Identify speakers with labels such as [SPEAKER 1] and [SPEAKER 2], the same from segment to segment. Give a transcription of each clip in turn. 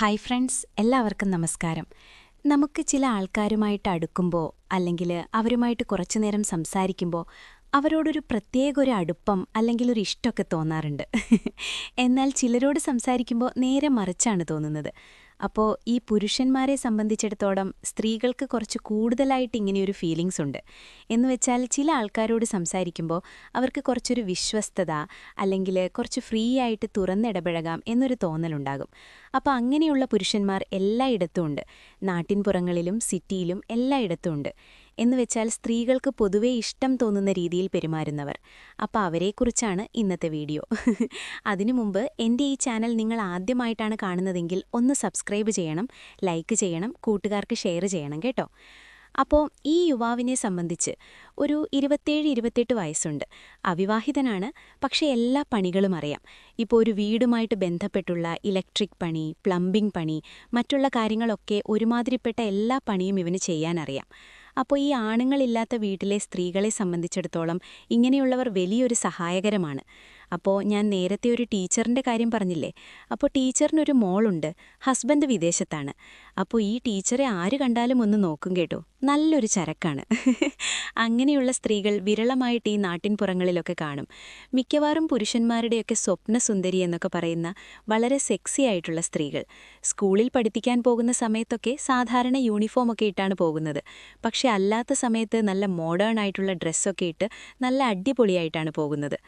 [SPEAKER 1] Hi friends എല്ലാവർക്കും നമസ്കാരം. നമുക്ക് ചില ആൾക്കാരുമായിട്ട് അടുക്കുമ്പോൾ അല്ലെങ്കിൽ അവരുമായിട്ട് കുറച്ചു നേരം സംസാരിക്കുമ്പോൾ അവരോടൊരു പ്രത്യേക ഒരു അടുപ്പം അല്ലെങ്കിൽ ഒരു ഇഷ്ടമൊക്കെ തോന്നാറുണ്ട്. എന്നാൽ ചിലരോട് സംസാരിക്കുമ്പോൾ നേരെ മറിച്ചാണ് തോന്നുന്നത്. അപ്പോൾ ഈ പുരുഷന്മാരെ സംബന്ധിച്ചിടത്തോളം സ്ത്രീകൾക്ക് കുറച്ച് കൂടുതലായിട്ട് ഇങ്ങനെയൊരു ഫീലിങ്സ് ഉണ്ട്. എന്ന് വെച്ചാൽ ചില ആൾക്കാരോട് സംസാരിക്കുമ്പോൾ അവർക്ക് കുറച്ചൊരു വിശ്വസ്തത അല്ലെങ്കിൽ കുറച്ച് ഫ്രീ ആയിട്ട് തുറന്നിടപഴകാം എന്നൊരു തോന്നലുണ്ടാകും. അപ്പോൾ അങ്ങനെയുള്ള പുരുഷന്മാർ എല്ലായിടത്തും ഉണ്ട്. നാട്ടിൻപുറങ്ങളിലും സിറ്റിയിലും എല്ലായിടത്തും ഉണ്ട്. എന്ന് വെച്ചാൽ സ്ത്രീകൾക്ക് പൊതുവെ ഇഷ്ടം തോന്നുന്ന രീതിയിൽ പെരുമാറുന്നവർ. അപ്പോൾ അവരെക്കുറിച്ചാണ് ഇന്നത്തെ വീഡിയോ. അതിനു മുമ്പ് എന്റെ ഈ ചാനൽ നിങ്ങൾ ആദ്യമായിട്ടാണ് കാണുന്നതെങ്കിൽ ഒന്ന് സബ്സ്ക്രൈബ് ചെയ്യണം ലൈക്ക് ചെയ്യണം കൂട്ടുകാർക്ക് ഷെയർ ചെയ്യണം കേട്ടോ. അപ്പോൾ ഈ യുവാവിനെ സംബന്ധിച്ച് ഒരു ഇരുപത്തേഴ് ഇരുപത്തെട്ട് വയസ്സുണ്ട്. അവിവാഹിതനാണ്. പക്ഷേ എല്ലാ പണികളും അറിയാം. ഇപ്പോൾ ഒരു വീടുമായിട്ട് ബന്ധപ്പെട്ടുള്ള ഇലക്ട്രിക് പണി പ്ലംബിംഗ് പണി മറ്റുള്ള കാര്യങ്ങളൊക്കെ ഒരുമാതിരിപ്പെട്ട എല്ലാ പണിയും ഇവന് ചെയ്യാനറിയാം. അപ്പോൾ ഈ ആണുങ്ങളില്ലാത്ത വീട്ടിലെ സ്ത്രീകളെ സംബന്ധിച്ചിടത്തോളം ഇങ്ങനെയുള്ളവർ വലിയൊരു സഹായകരമാണ്. അപ്പോൾ ഞാൻ നേരത്തെ ഒരു ടീച്ചറിന്റെ കാര്യം പറഞ്ഞില്ലേ? അപ്പോൾ ടീച്ചറിനൊരു മോളുണ്ട് ഹസ്ബൻഡ് വിദേശത്താണ്. അപ്പോൾ ഈ ടീച്ചറെ ആര് കണ്ടാലും ഒന്ന് നോക്കും കേട്ടോ. നല്ലൊരു ചരക്കാണ്. അങ്ങനെയുള്ള സ്ത്രീകൾ വിരളമായിട്ട് ഈ നാട്ടിൻപുറങ്ങളിലൊക്കെ കാണും. മിക്കവാറും പുരുഷന്മാരുടെയൊക്കെ സ്വപ്നസുന്ദരി എന്നൊക്കെ പറയുന്ന വളരെ സെക്സി ആയിട്ടുള്ള സ്ത്രീകൾ. സ്കൂളിൽ പഠിപ്പിക്കാൻ പോകുന്ന സമയത്തൊക്കെ സാധാരണ യൂണിഫോമൊക്കെ ഇട്ടാണ് പോകുന്നത്. പക്ഷെ അല്ലാത്ത സമയത്ത് നല്ല മോഡേൺ ആയിട്ടുള്ള ഡ്രസ്സൊക്കെ ഇട്ട് നല്ല അടിപൊളിയായിട്ടാണ് പോകുന്നത്.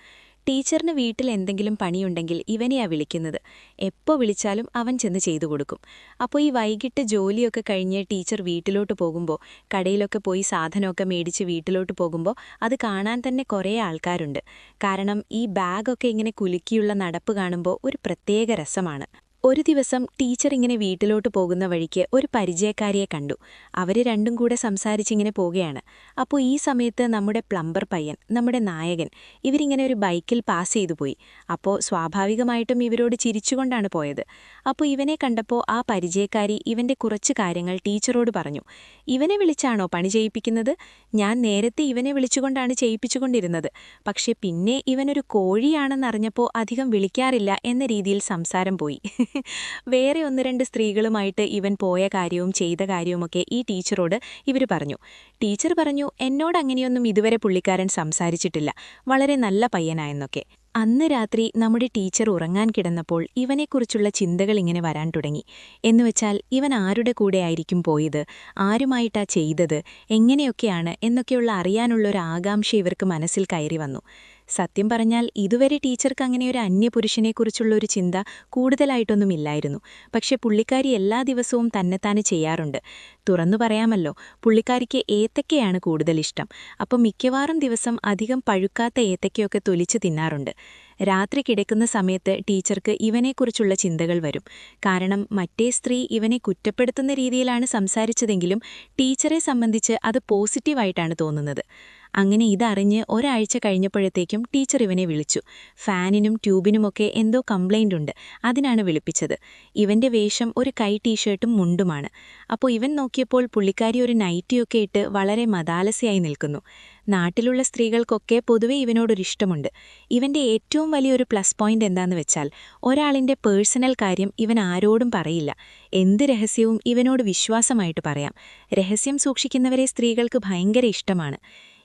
[SPEAKER 1] ടീച്ചറിന് വീട്ടിൽ എന്തെങ്കിലും പണിയുണ്ടെങ്കിൽ ഇവനെയാ വിളിക്കുന്നത്. എപ്പോൾ വിളിച്ചാലും അവൻ ചെന്ന് ചെയ്തു കൊടുക്കും. അപ്പോൾ ഈ വൈകിട്ട് ജോലിയൊക്കെ കഴിഞ്ഞ് ടീച്ചർ വീട്ടിലോട്ട് പോകുമ്പോൾ കടയിലൊക്കെ പോയി സാധനമൊക്കെ മേടിച്ച് വീട്ടിലോട്ട് പോകുമ്പോൾ അത് കാണാൻ തന്നെ കുറേ ആൾക്കാരുണ്ട്. കാരണം ഈ ബാഗൊക്കെ ഇങ്ങനെ കുലുക്കിയുള്ള നടപ്പ് കാണുമ്പോൾ ഒരു പ്രത്യേക രസമാണ്. ഒരു ദിവസം ടീച്ചർ ഇങ്ങനെ വീട്ടിലോട്ട് പോകുന്ന വഴിക്ക് ഒരു പരിചയക്കാരിയെ കണ്ടു. അവർ രണ്ടും കൂടെ സംസാരിച്ചിങ്ങനെ പോവുകയാണ്. അപ്പോൾ ഈ സമയത്ത് നമ്മുടെ പ്ലംബർ പയ്യൻ നമ്മുടെ നായകൻ ഇവരിങ്ങനെ ഒരു ബൈക്കിൽ പാസ് ചെയ്തു പോയി. അപ്പോൾ സ്വാഭാവികമായിട്ടും ഇവരോട് ചിരിച്ചുകൊണ്ടാണ് പോയത്. അപ്പോൾ ഇവനെ കണ്ടപ്പോൾ ആ പരിചയക്കാരി ഇവന്റെ കുറച്ച് കാര്യങ്ങൾ ടീച്ചറോട് പറഞ്ഞു. ഇവനെ വിളിച്ചാണോ പണി ചെയ്യിപ്പിക്കുന്നത്? ഞാൻ നേരത്തെ ഇവനെ വിളിച്ചുകൊണ്ടാണ് ചെയ്യിപ്പിച്ചുകൊണ്ടിരുന്നത്. പക്ഷേ പിന്നെ ഇവനൊരു കോഴിയാണെന്നറിഞ്ഞപ്പോൾ അധികം വിളിക്കാറില്ല എന്ന രീതിയിൽ സംസാരം പോയി. വേറെ ഒന്ന് രണ്ട് സ്ത്രീകളുമായിട്ട് ഇവൻ പോയ കാര്യവും ചെയ്ത കാര്യവുമൊക്കെ ഈ ടീച്ചറോട് ഇവർ പറഞ്ഞു. ടീച്ചർ പറഞ്ഞു എന്നോട് അങ്ങനെയൊന്നും ഇതുവരെ പുള്ളിക്കാരൻ സംസാരിച്ചിട്ടില്ല. വളരെ നല്ല പയ്യനായെന്നൊക്കെ. അന്ന് രാത്രി നമ്മുടെ ടീച്ചർ ഉറങ്ങാൻ കിടന്നപ്പോൾ ഇവനെക്കുറിച്ചുള്ള ചിന്തകൾ ഇങ്ങനെ വരാൻ തുടങ്ങി. എന്നുവെച്ചാൽ ഇവൻ ആരുടെ കൂടെ ആയിരിക്കും പോയത്? ആരുമായിട്ടാ ചെയ്തത്? എങ്ങനെയൊക്കെയാണ്? എന്നൊക്കെയുള്ള അറിയാനുള്ളൊരു ആകാംക്ഷ ഇവർക്ക് മനസ്സിൽ കയറി വന്നു. സത്യം പറഞ്ഞാൽ ഇതുവരെ ടീച്ചർക്ക് അങ്ങനെ ഒരു അന്യപുരുഷനെക്കുറിച്ചുള്ള ഒരു ചിന്ത കൂടുതലായിട്ടൊന്നുമില്ലായിരുന്നു. പക്ഷെ പുള്ളിക്കാരി എല്ലാ ദിവസവും തന്നെത്താനെ ചെയ്യാറുണ്ട്. തുറന്നു പറയാമല്ലോ പുള്ളിക്കാരിക്ക് ഏത്തക്കയാണ് കൂടുതൽ ഇഷ്ടം. അപ്പം മിക്കവാറും ദിവസം അധികം പഴുക്കാത്ത ഏത്തക്കയൊക്കെ തൊലിച്ച് തിന്നാറുണ്ട്. രാത്രി കിടക്കുന്ന സമയത്ത് ടീച്ചർക്ക് ഇവനെക്കുറിച്ചുള്ള ചിന്തകൾ വരും. കാരണം മറ്റേ സ്ത്രീ ഇവനെ കുറ്റപ്പെടുത്തുന്ന രീതിയിലാണ് സംസാരിച്ചതെങ്കിലും ടീച്ചറെ സംബന്ധിച്ച് അത് പോസിറ്റീവായിട്ടാണ് തോന്നുന്നത്. അങ്ങനെ ഇതറിഞ്ഞ് ഒരാഴ്ച കഴിഞ്ഞപ്പോഴത്തേക്കും ടീച്ചർ ഇവനെ വിളിച്ചു. ഫാനിനും ട്യൂബിനുമൊക്കെ എന്തോ കംപ്ലൈന്റ് ഉണ്ട്. അതിനാണ് വിളിപ്പിച്ചത്. ഇവന്റെ വേഷം ഒരു കൈ ടീഷർട്ടും മുണ്ടുമാണ്. അപ്പോൾ ഇവൻ നോക്കിയപ്പോൾ പുള്ളിക്കാരി ഒരു നൈറ്റിയൊക്കെ ഇട്ട് വളരെ മതാലസയായി നിൽക്കുന്നു. നാട്ടിലുള്ള സ്ത്രീകൾക്കൊക്കെ പൊതുവെ ഇവനോടൊരിഷ്ടമുണ്ട് ഇവന്റെ ഏറ്റവും വലിയൊരു പ്ലസ് പോയിന്റ് എന്താണെന്ന് വെച്ചാൽ ഒരാളിന്റെ പേഴ്സണൽ കാര്യം ഇവൻ ആരോടും പറയില്ല. എന്ത് രഹസ്യവും ഇവനോട് വിശ്വാസമായിട്ട് പറയാം. രഹസ്യം സൂക്ഷിക്കുന്നവരെ സ്ത്രീകൾക്ക് ഭയങ്കര ഇഷ്ടമാണ്.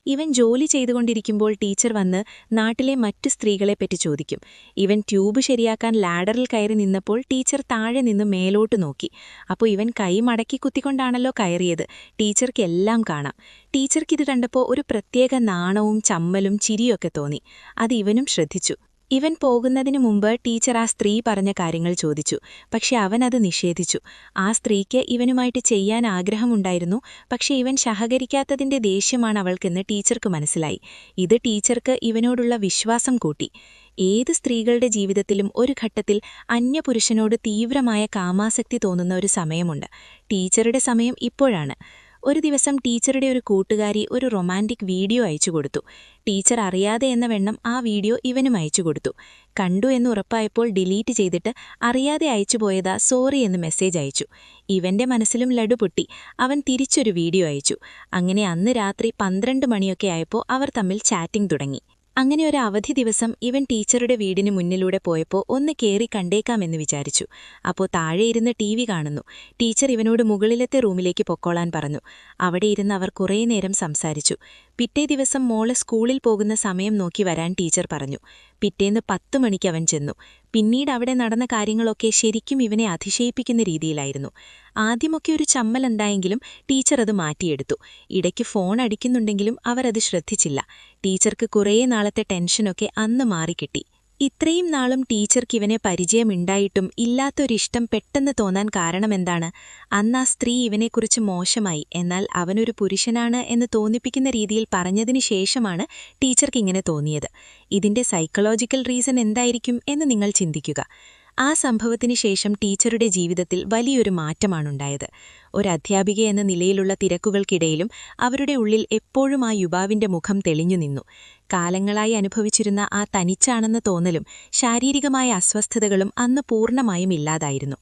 [SPEAKER 1] ഇവൻ ജോലി ചെയ്തുകൊണ്ടിരിക്കുമ്പോൾ ടീച്ചർ വന്ന് നാട്ടിലെ മറ്റു സ്ത്രീകളെപ്പറ്റി ചോദിക്കും. ഇവൻ ട്യൂബ് ശരിയാക്കാൻ ലാഡറിൽ കയറി നിന്നപ്പോൾ ടീച്ചർ താഴെ നിന്ന് മേലോട്ട് നോക്കി. അപ്പോൾ ഇവൻ കൈ മടക്കി കുത്തിക്കൊണ്ടാണല്ലോ കയറിയത്. ടീച്ചർക്ക് എല്ലാം കാണാം. ടീച്ചർക്കിത് കണ്ടപ്പോൾ ഒരു പ്രത്യേക നാണവും ചമ്മലും ചിരിയൊക്കെ തോന്നി. അത് ഇവനും ശ്രദ്ധിച്ചു. ഇവൻ പോകുന്നതിനു മുമ്പ് ടീച്ചർ ആ സ്ത്രീ പറഞ്ഞ കാര്യങ്ങൾ ചോദിച്ചു. പക്ഷെ അവൻ അത് നിഷേധിച്ചു. ആ സ്ത്രീക്ക് ഇവനുമായിട്ട് ചെയ്യാൻ ആഗ്രഹമുണ്ടായിരുന്നു. പക്ഷെ ഇവൻ സഹകരിക്കാത്തതിന്റെ ദേഷ്യമാണ് അവൾക്കെന്ന് ടീച്ചർക്ക് മനസ്സിലായി. ഇത് ടീച്ചർക്ക് ഇവനോടുള്ള വിശ്വാസം കൂട്ടി. ഏത് സ്ത്രീകളുടെ ജീവിതത്തിലും ഒരു ഘട്ടത്തിൽ അന്യപുരുഷനോട് തീവ്രമായ കാമാസക്തി തോന്നുന്ന ഒരു സമയമുണ്ട്. ടീച്ചറുടെ സമയം ഇപ്പോഴാണ്. ഒരു ദിവസം ടീച്ചറുടെ ഒരു കൂട്ടുകാരി ഒരു റൊമാന്റിക് വീഡിയോ അയച്ചു കൊടുത്തു. ടീച്ചർ അറിയാതെ എന്ന വെണ്ണം ആ വീഡിയോ ഇവനും അയച്ചു കൊടുത്തു. കണ്ടു എന്ന് ഉറപ്പായപ്പോൾ ഡിലീറ്റ് ചെയ്തിട്ട് അറിയാതെ അയച്ചു പോയതാ സോറി എന്ന് മെസ്സേജ് അയച്ചു. ഇവന്റെ മനസ്സിലും ലഡു പൊട്ടി. അവൻ തിരിച്ചൊരു വീഡിയോ അയച്ചു. അങ്ങനെ അന്ന് രാത്രി പന്ത്രണ്ട് മണിയൊക്കെ ആയപ്പോൾ അവർ തമ്മിൽ ചാറ്റിംഗ് തുടങ്ങി.
[SPEAKER 2] അങ്ങനെ ഒരു അവധി ദിവസം ഇവൻ ടീച്ചറുടെ വീടിന് മുന്നിലൂടെ പോയപ്പോൾ ഒന്ന് കയറി കണ്ടേക്കാമെന്ന് വിചാരിച്ചു. അപ്പോൾ താഴെ ഇരുന്ന് ടി വി കാണുന്നു. ടീച്ചർ ഇവനോട് മുകളിലത്തെ റൂമിലേക്ക് പൊക്കോളാൻ പറഞ്ഞു. അവിടെ ഇരുന്ന് അവർ കുറേ നേരം സംസാരിച്ചു. പിറ്റേ ദിവസം മോൾ സ്കൂളിൽ പോകുന്ന സമയം നോക്കി വരാൻ ടീച്ചർ പറഞ്ഞു. പിറ്റേന്ന് പത്തു മണിക്ക് അവൻ ചെന്നു. പിന്നീട് അവിടെ നടന്ന കാര്യങ്ങളൊക്കെ ശരിക്കും ഇവനെ അതിശയിപ്പിക്കുന്ന രീതിയിലായിരുന്നു. ആദ്യമൊക്കെ ഒരു ചമ്മൽ എന്തായെങ്കിലും ടീച്ചർ അത് മാറ്റിയെടുത്തു. ഇടയ്ക്ക് ഫോൺ അടിക്കുന്നുണ്ടെങ്കിലും അവർ ശ്രദ്ധിച്ചില്ല. ടീച്ചർക്ക് കുറേ നാളത്തെ ടെൻഷനൊക്കെ അന്ന് മാറിക്കിട്ടി. ഇത്രയും നാളും ടീച്ചർക്ക് ഇവനെ പരിചയമുണ്ടായിട്ടും ഇല്ലാത്തൊരിഷ്ടം പെട്ടെന്ന് തോന്നാൻ കാരണമെന്താണ്? അന്ന് ആ സ്ത്രീ ഇവനെക്കുറിച്ച് മോശമായി. എന്നാൽ അവനൊരു പുരുഷനാണ് എന്ന് തോന്നിപ്പിക്കുന്ന രീതിയിൽ പറഞ്ഞതിനു ശേഷമാണ് ടീച്ചർക്ക് ഇങ്ങനെ തോന്നിയത്. ഇതിന്റെ സൈക്കോളജിക്കൽ റീസൺ എന്തായിരിക്കും എന്ന് നിങ്ങൾ ചിന്തിക്കുക. ആ സംഭവത്തിന് ശേഷം ടീച്ചറുടെ ജീവിതത്തിൽ വലിയൊരു മാറ്റമാണുണ്ടായത്. ഒരു അധ്യാപിക എന്ന നിലയിലുള്ള തിരക്കുകൾക്കിടയിലും അവരുടെ ഉള്ളിൽ എപ്പോഴും ആ യുവാവിന്റെ മുഖം തെളിഞ്ഞു നിന്നു. കാലങ്ങളായി അനുഭവിച്ചിരുന്ന ആ തനിച്ചാണെന്ന തോന്നലും ശാരീരികമായ അസ്വസ്ഥതകളും അന്ന് പൂർണമായും ഇല്ലാതായിരുന്നു.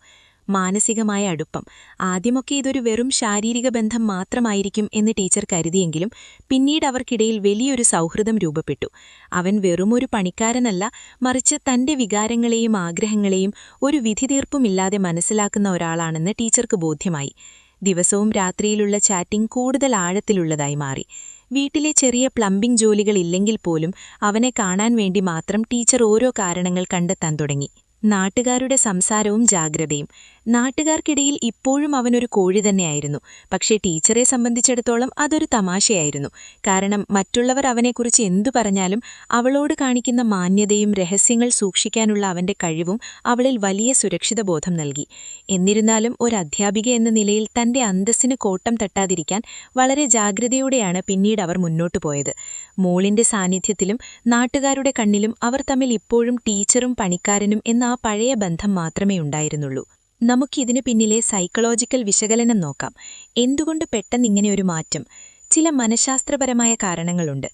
[SPEAKER 2] മാനസികമായ അടുപ്പം. ആദ്യമൊക്കെ ഇതൊരു വെറും ശാരീരിക ബന്ധം മാത്രമായിരിക്കും എന്ന് ടീച്ചർ കരുതിയെങ്കിലും പിന്നീട് അവർക്കിടയിൽ വലിയൊരു സൗഹൃദം രൂപപ്പെട്ടു. അവൻ വെറുമൊരു പണിക്കാരനല്ല മറിച്ച് തന്റെ വികാരങ്ങളെയും ആഗ്രഹങ്ങളെയും ഒരു വിധിതീർപ്പുമില്ലാതെ മനസ്സിലാക്കുന്ന ഒരാളാണെന്ന് ടീച്ചർക്ക് ബോധ്യമായി. ദിവസവും രാത്രിയിലുള്ള ചാറ്റിംഗ് കൂടുതൽ ആഴത്തിലുള്ളതായി മാറി. വീട്ടിലെ ചെറിയ പ്ലംബിംഗ് ജോലികളില്ലെങ്കിൽ പോലും അവനെ കാണാൻ വേണ്ടി മാത്രം ടീച്ചർ ഓരോ കാരണങ്ങൾ കണ്ടെത്താൻ തുടങ്ങി. നാട്ടുകാരുടെ സംസാരവും ജാഗ്രതയും. നാട്ടുകാർക്കിടയിൽ ഇപ്പോഴും അവനൊരു കോഴി തന്നെയായിരുന്നു. പക്ഷേ ടീച്ചറെ സംബന്ധിച്ചിടത്തോളം അതൊരു തമാശയായിരുന്നു. കാരണം മറ്റുള്ളവർ അവനെക്കുറിച്ച് എന്തു പറഞ്ഞാലും അവളോട് കാണിക്കുന്ന മാന്യതയും രഹസ്യങ്ങൾ സൂക്ഷിക്കാനുള്ള അവന്റെ കഴിവും അവളിൽ വലിയ സുരക്ഷിതബോധം നൽകി. എന്നിരുന്നാലും ഒരു അധ്യാപിക എന്ന നിലയിൽ തന്റെ അന്തസ്സിന് കോട്ടം തട്ടാതിരിക്കാൻ വളരെ ജാഗ്രതയോടെയാണ് പിന്നീട് അവർ മുന്നോട്ടു പോയത്. മോളിന്റെ സാന്നിധ്യത്തിലും നാട്ടുകാരുടെ കണ്ണിലും അവർ തമ്മിൽ ഇപ്പോഴും ടീച്ചറും പണിക്കാരനും എന്ന ആ പഴയ ബന്ധം മാത്രമേ ഉണ്ടായിരുന്നുള്ളൂ. നമുക്കിതിനു പിന്നിലെ സൈക്കോളജിക്കൽ വിശകലനം നോക്കാം. എന്തുകൊണ്ട് പെട്ടെന്നിങ്ങനെ ഒരു മാറ്റം? ചില മനഃശാസ്ത്രപരമായ കാരണങ്ങളുണ്ട്.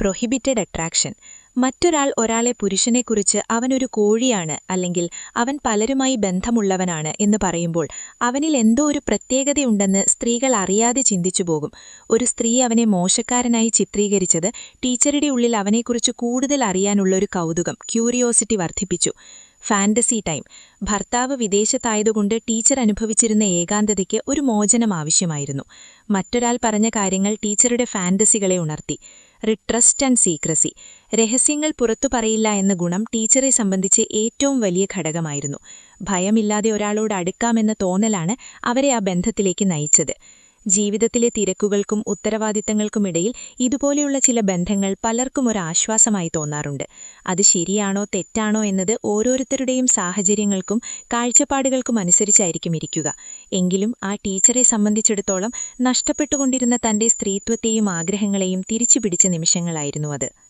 [SPEAKER 2] പ്രൊഹിബിറ്റഡ് അട്രാക്ഷൻ മറ്റൊരാൾ ഒരാളെ പുരുഷനെക്കുറിച്ച് അവനൊരു കോഴിയാണ് അല്ലെങ്കിൽ അവൻ പലരുമായി ബന്ധമുള്ളവനാണ് എന്ന് പറയുമ്പോൾ അവനിൽ എന്തോ ഒരു പ്രത്യേകതയുണ്ടെന്ന് സ്ത്രീകൾ അറിയാതെ ചിന്തിച്ചു പോകും. ഒരു സ്ത്രീ അവനെ മോശക്കാരനായി ചിത്രീകരിച്ചത് ടീച്ചറുടെ ഉള്ളിൽ അവനെക്കുറിച്ച് കൂടുതൽ അറിയാനുള്ള ഒരു കൗതുകം ക്യൂരിയോസിറ്റി വർദ്ധിപ്പിച്ചു. Fantasy time. ഭർത്താവ് വിദേശത്തായതുകൊണ്ട് ടീച്ചർ അനുഭവിച്ചിരുന്ന ഏകാന്തതയ്ക്ക് ഒരു മോചനം ആവശ്യമായിരുന്നു. മറ്റൊരാൾ പറഞ്ഞ കാര്യങ്ങൾ ടീച്ചറുടെ ഫാന്റസികളെ ഉണർത്തി. റിട്രസ്റ്റ് ആൻഡ് സീക്രസി. രഹസ്യങ്ങൾ പുറത്തു പറയില്ല എന്ന ഗുണം ടീച്ചറെ സംബന്ധിച്ച് ഏറ്റവും വലിയ ഘടകമായിരുന്നു. ഭയമില്ലാതെ ഒരാളോട് അടുക്കാമെന്ന തോന്നലാണ് അവരെ ആ ബന്ധത്തിലേക്ക് നയിച്ചത്. ജീവിതത്തിലെ തിരക്കുകൾക്കും ഉത്തരവാദിത്തങ്ങൾക്കുമിടയിൽ ഇതുപോലെയുള്ള ചില ബന്ധങ്ങൾ പലർക്കും ഒരു ആശ്വാസമായി തോന്നാറുണ്ട്. അത് ശരിയാണോ തെറ്റാണോ എന്നത് ഓരോരുത്തരുടെയും സാഹചര്യങ്ങൾക്കും കാഴ്ചപ്പാടുകൾക്കും അനുസരിച്ചായിരിക്കും ഇരിക്കുക. എങ്കിലും ആ ടീച്ചറെ സംബന്ധിച്ചിടത്തോളം നഷ്ടപ്പെട്ടുകൊണ്ടിരുന്ന തന്റെ സ്ത്രീത്വത്തെയും ആഗ്രഹങ്ങളെയും തിരിച്ചുപിടിച്ച നിമിഷങ്ങളായിരുന്നു അത്.